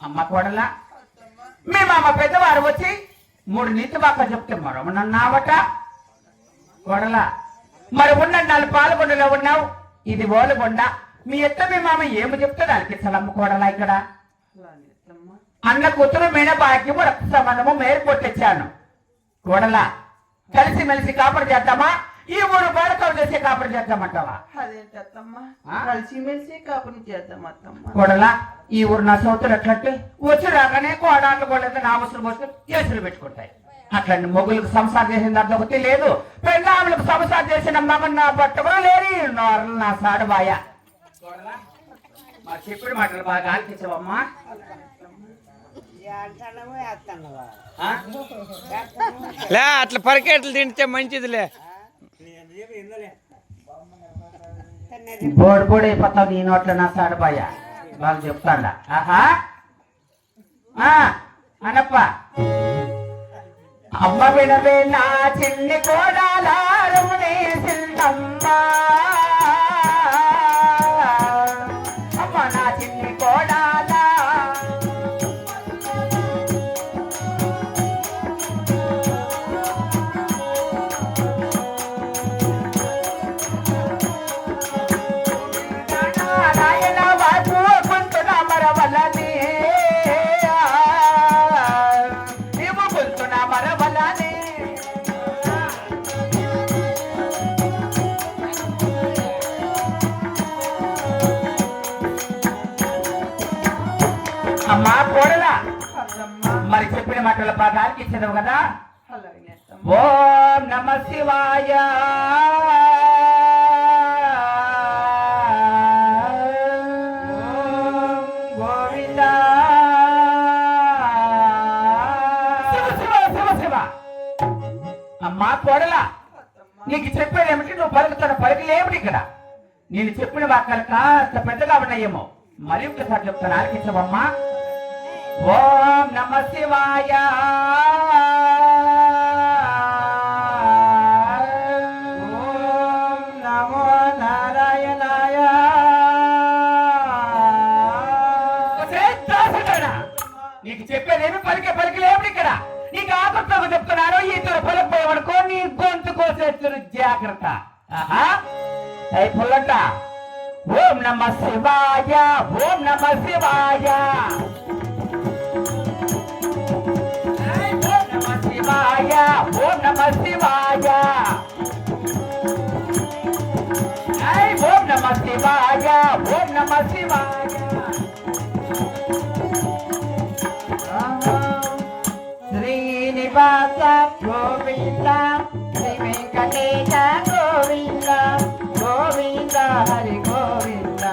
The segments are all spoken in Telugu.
అమ్మ కోడలా. మీ మామ పెద్దవారు వచ్చి మూడు నీతి బాక చెప్తే మరొమనన్నావట కోడలా మరి ఉన్న నాలుగు పాలకొండలో ఉన్నావు? ఇది ఓలుగొండ. మీ ఎత్త మీ మామ ఏమి చెప్తే దానికి అమ్మ కోడలా ఇక్కడ? అన్న కూతురు మీన రక్త సంబంధము మేరు కొట్టించాను కోడలా కలిసి మెలిసి కాపాడు చేద్దామా? ఈ ఊరు బాడకలు చేసే కాపుడు చేద్దామంటావా? అదేంటి అత్తమ్మ ఆ? కలిసిమెలిసి కాపుని చేద్దాం అత్తమ్మ. కోడలా ఈ ఊరు నా సౌతులు ఎట్లంటే వచ్చి రాగానే కోడాళ్ళు కోడలు నా అవసరం వస్తే కేసులు పెట్టుకుంటాయి. అట్లండి మొగులకు సంసారం చేసిన దాంట్లో ఒకటి లేదు. పెళ్ళాములకు సంసారం చేసిన మగ నా బట్ట కూడా లేని నోరలు నా సాడుబాయ మా చెప్పిన మాటలు బాగా ఆలకించవమ్మా? లే అట్లా పరికెట్లు తింటే మంచిదిలే. బోడి బోడి అయిపోతావు నీ నోట్లో నా సాడుబాయ వాళ్ళు చెప్తాడా. ఆహా. అనప్ప. అమ్మ వినవే నా చిన్ని కోడాలారు సిల్లమ్మ అమ్మా కోడలా. మరి చెప్పిన మాటల పాదాలకి ఇచ్చినావు కదా? ఓ ఓం నమ శివాయ. గోవింద. శివ శివ శివ అమ్మా కోడలా. నీకు చెప్పేది ఏమిటి? నువ్వు పలుకుతున్న పలుకులు ఏమిటి ఇక్కడ? నేను చెప్పిన వాక్యాలు కాస్త పెద్దగా ఉన్నాయేమో. మరి ఒకసారి చెప్తాను. ఆలకించవమ్మా. ఓం నమ శివాయ. ఓం నమో నారాయణాయ. నీకు చెప్పేదేమి పలికే పలికలేమి ఇక్కడ. నీకు ఆకృతంగా చెప్తున్నాను ఈ తర పలిపోయమనుకో నీ గొంతు కోసేస్తున్న జాగ్రత్త. ఆహా అయి పుల్లట. ఓం నమ శివాయ ఓం నమ శివాయ. శివాయ ఓం నమ శివాయ. ఓం నమ శివాయ ఓం నమ శివాయ. శ్రీనివాస గోవింద శ్రీ వెంకటేశ గోవింద గోవింద హరి గోవింద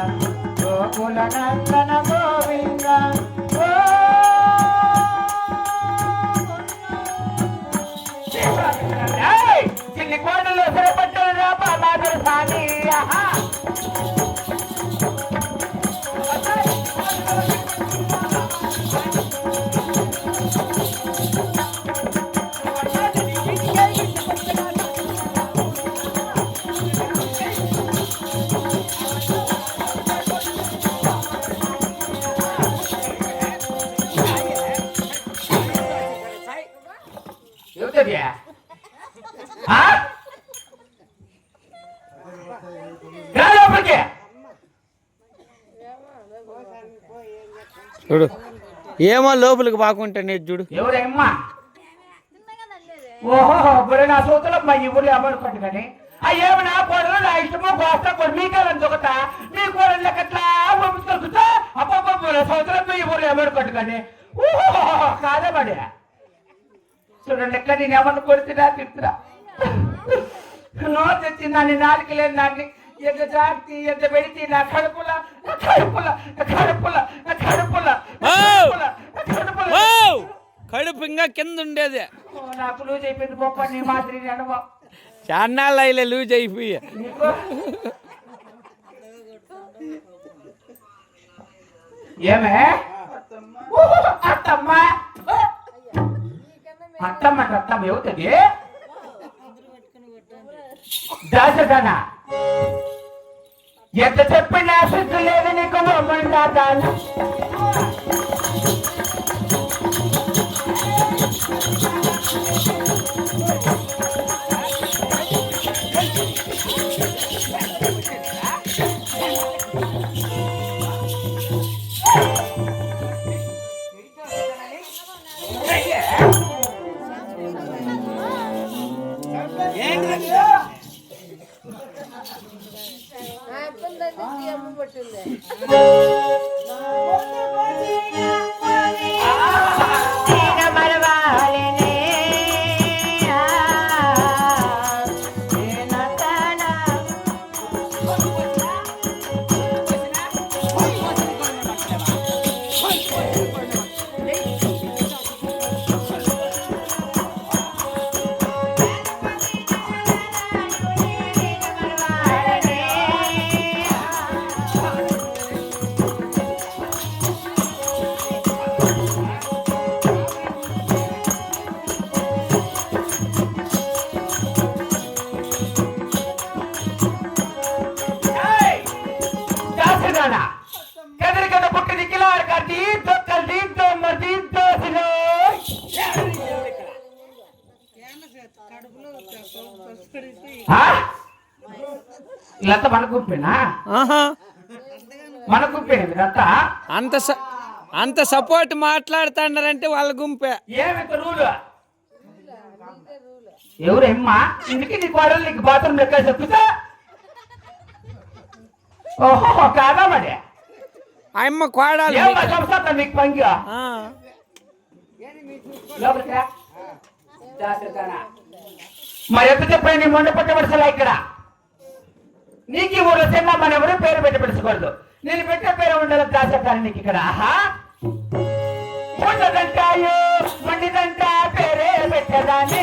గోకుల నందన గోవింద. చిన్ని కోడలు సిరపట్టలు రాపా ఆహా. చూడు. ఏమో లోపలికి బాగుంటే నేను చూడు. ఎవరేమ్మా? ఓహో నా మా నా కోడలు నా ఇష్టమో కోస్తా కూడా మీ కాలం దొకట మీ కోడలు లెక్కట్లా అప్పప్ప మీ ఓహో కాదే మరి. చూడండి ఎట్లా నేను ఎవరిని కొడుతున్నా తిడుతున్నా. నో తెచ్చిందా నీ నాలుగు లేదు నాకు ఎంత జాగ్రత్త ఎంత పెడితే నా కడుపుల కడుపుల కడుపుల కడుపు ఇంకా కింద ఉండేది. నాకు లూజ్ అయిపోయింది గొప్ప నీ మాదిరి నీ అనుభవం చాన్నాళ్ళు అయిలే లూజ్ అయిపోయి. ఏమే? అత్తమ్మ. అత్తమ్మ అత్తమ్మ ఏవుతుంది దాసదానా? ఎంత చెప్పినా సిగ్గు లేదు నీకు బొమ్మంటాను இருக்குது మన గుంపేనా మన ఇదంతా అంత అంత సపోర్ట్ మాట్లాడుతున్నారంటే వాళ్ళ గుంపే. ఏమింత రూలు? ఎవరమ్మా? నీ కోడలు నీకు బాత్రూమ్ లెక్క చెప్పుతా ఓహో కాదా మరి? ఆయమ్మ కోడాలి చెప్తా నీకు. పంగా. ఆ. లోపలికి రా. దాసరిదానా. మరి ఎంత చెప్పిన నీ మొండ పెట్టవలసలా ఇక్కడ? నీకు ఈ ఊళ్ళో మన ఎవరు పేరు పెట్టి పెట్టుకోకూడదు నేను పెట్టే పేరు ఉండాలి దాసరిదాని నీకు ఇక్కడ. ఉండదంటాయో మండిదంట పేరే పెట్టదాని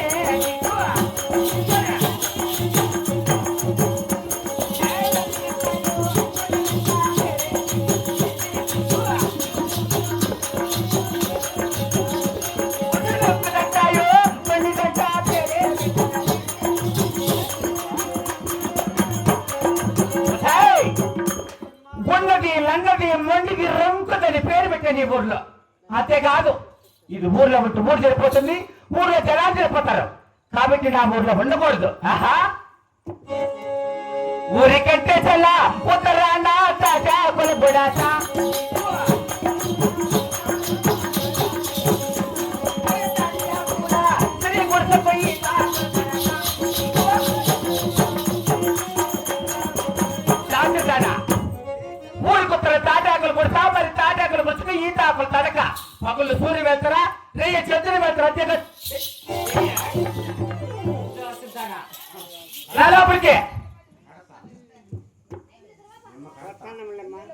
పేరు ఊర్లో. అంతేకాదు ఇది ఊర్లో ఉంటే ఊరు సరిపోతుంది ఊర్లో జనాలు సరిపోతారు కాబట్టి నా ఊర్లో ఉండకూడదు. ఆహా. ఊరికంటే చల్ల ఉత్తర పగులు సూర్య వెళ్తారా రేయ చంద్రుని వెళ్తారా అంతేగా రా లోపలికి.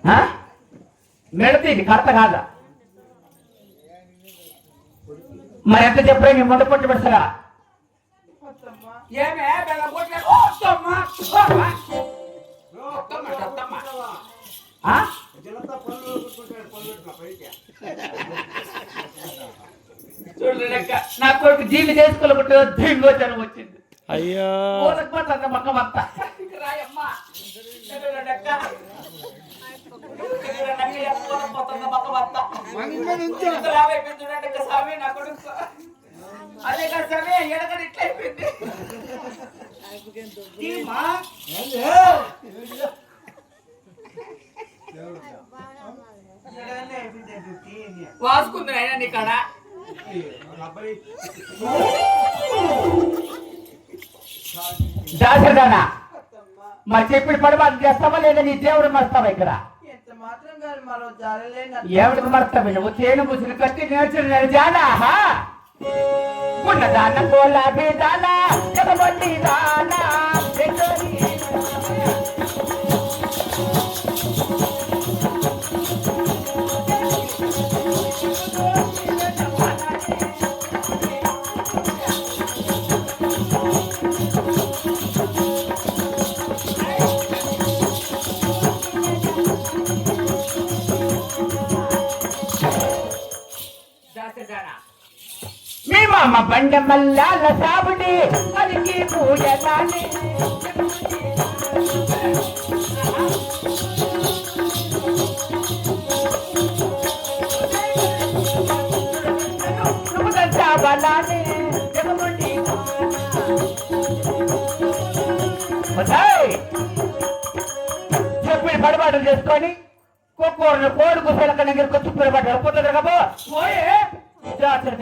ఆ? మెడత ఇది కర్త కాదా? మరి ఎంత చెప్పరా నీ మొండ పట్టు పెడతారా? ఏమే బెల్ల తమ్మ తమ్మ తమ్మ ఆ చూడు లెక్క నా కొడుకు దీన్ని చేసుకోలేకుంటే దింగోచనం వచ్చింది. అయ్యో. ఊరకు పోతుంది మొక్క మొత్త రాయమ్మా. చూడు లెక్క. చూడు లెక్క, ఎప్పుడు పోతుంది మొక్క మొత్త. ఇంత లావు అయిపోయింది చూడండి లెక్క స్వామి నా కొడుకు అదే కదా స్వామి ఎడగడ ఇట్లా అయిపోయింది ఈమా? వాసుకుంది అయినా నీ కాడ? దాసదానా మరి చెప్పిన పడి మనం చేస్తావా లేదా నీ దేవుడు మస్తావా ఇక్కడ? ఎంత మాత్రం ఎవరికి మస్తావు నువ్వు తేను ముసులు కట్టి నేర్చున్న జానా? ఉన్న దాన కోలాబీ దానా కదబండి దానా. అమ్మ బండ మల్లాల సాబుడి మనకి పూజలాలి చెప్పిన పడబాటలు చేసుకొని కుక్కూరను కోడుకు పిలకని గిరుకు తుప్పిన పడ్డాడు పోతుంది కాబో పోయే జాతర